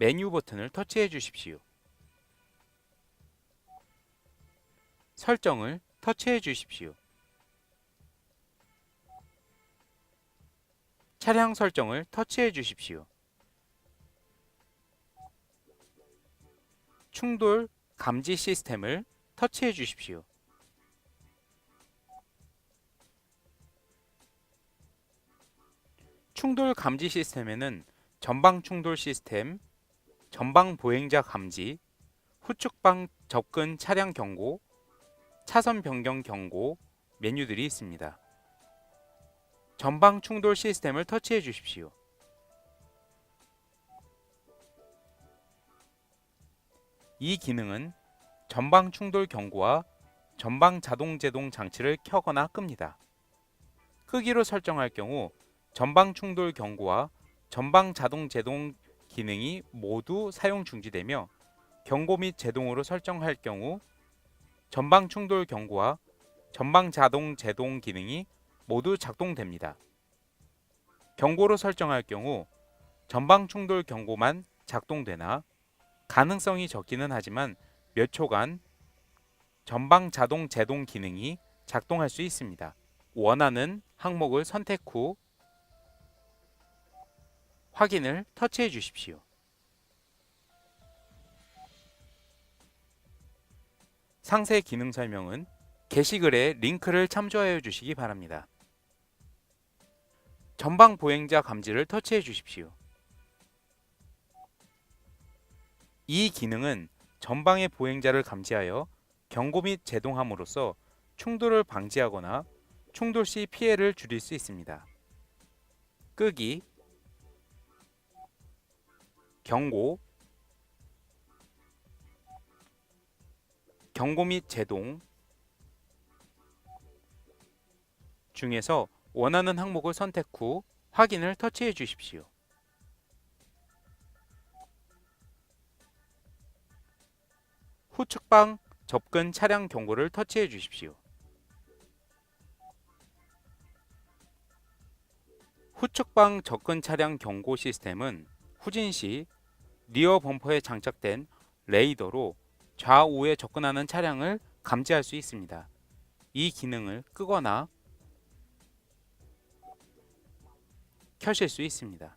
메뉴 버튼을 터치해 주십시오. 설정을 터치해 주십시오. 차량 설정을 터치해 주십시오. 충돌 감지 시스템을 터치해 주십시오. 충돌 감지 시스템에는 전방 충돌 시스템, 전방 보행자 감지, 후측방 접근 차량 경고, 차선 변경 경고 메뉴들이 있습니다. 전방 충돌 시스템을 터치해 주십시오. 이 기능은 전방 충돌 경고와 전방 자동 제동 장치를 켜거나 끕니다. 끄기로 설정할 경우 전방 충돌 경고와 전방 자동 제동 기능이 모두 사용 중지되며 경고 및 제동으로 설정할 경우 전방 충돌 경고와 전방 자동 제동 기능이 모두 작동됩니다. 경고로 설정할 경우 전방 충돌 경고만 작동되나 가능성이 적기는 하지만 몇 초간 전방 자동 제동 기능이 작동할 수 있습니다. 원하는 항목을 선택 후 확인을 터치해 주십시오. 상세 기능 설명은 게시글에 링크를 참조하여 주시기 바랍니다. 전방 보행자 감지를 터치해 주십시오. 이 기능은 전방의 보행자를 감지하여 경고 및 제동함으로써 충돌을 방지하거나 충돌 시 피해를 줄일 수 있습니다. 끄기, 경고, 경고 및 제동 중에서 원하는 항목을 선택 후 확인을 터치해 주십시오. 후측방 접근 차량 경고를 터치해 주십시오. 후측방 접근 차량 경고 시스템은 후진 시 리어 범퍼에 장착된 레이더로 좌우에 접근하는 차량을 감지할 수 있습니다. 이 기능을 끄거나 켜실 수 있습니다.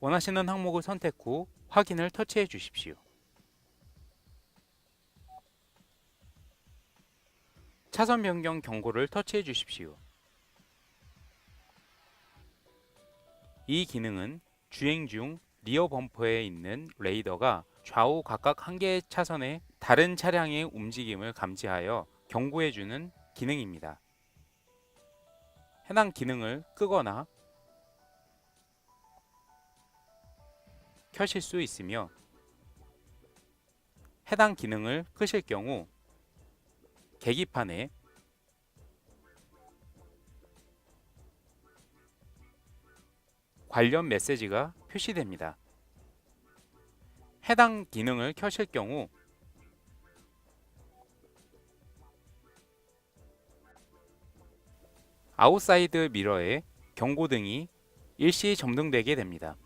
원하시는 항목을 선택 후 확인을 터치해 주십시오. 차선 변경 경고를 터치해 주십시오. 이 기능은 주행 중 리어 범퍼에 있는 레이더가 좌우 각각 한 개의 차선의 다른 차량의 움직임을 감지하여 경고해 주는 기능입니다. 해당 기능을 끄거나 켜실 수 있으며 해당 기능을 끄실 경우 계기판에 관련 메시지가 표시됩니다. 해당 기능을 켜실 경우 아웃사이드 미러에 경고등이 일시 점등되게 됩니다.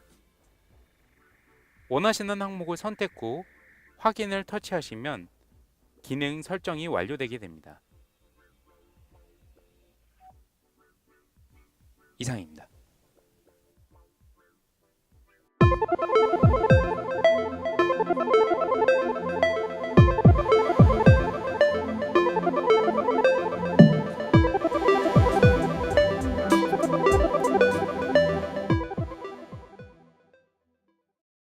원하시는 항목을 선택 후 확인을 터치하시면 기능 설정이 완료되게 됩니다. 이상입니다. Thank you.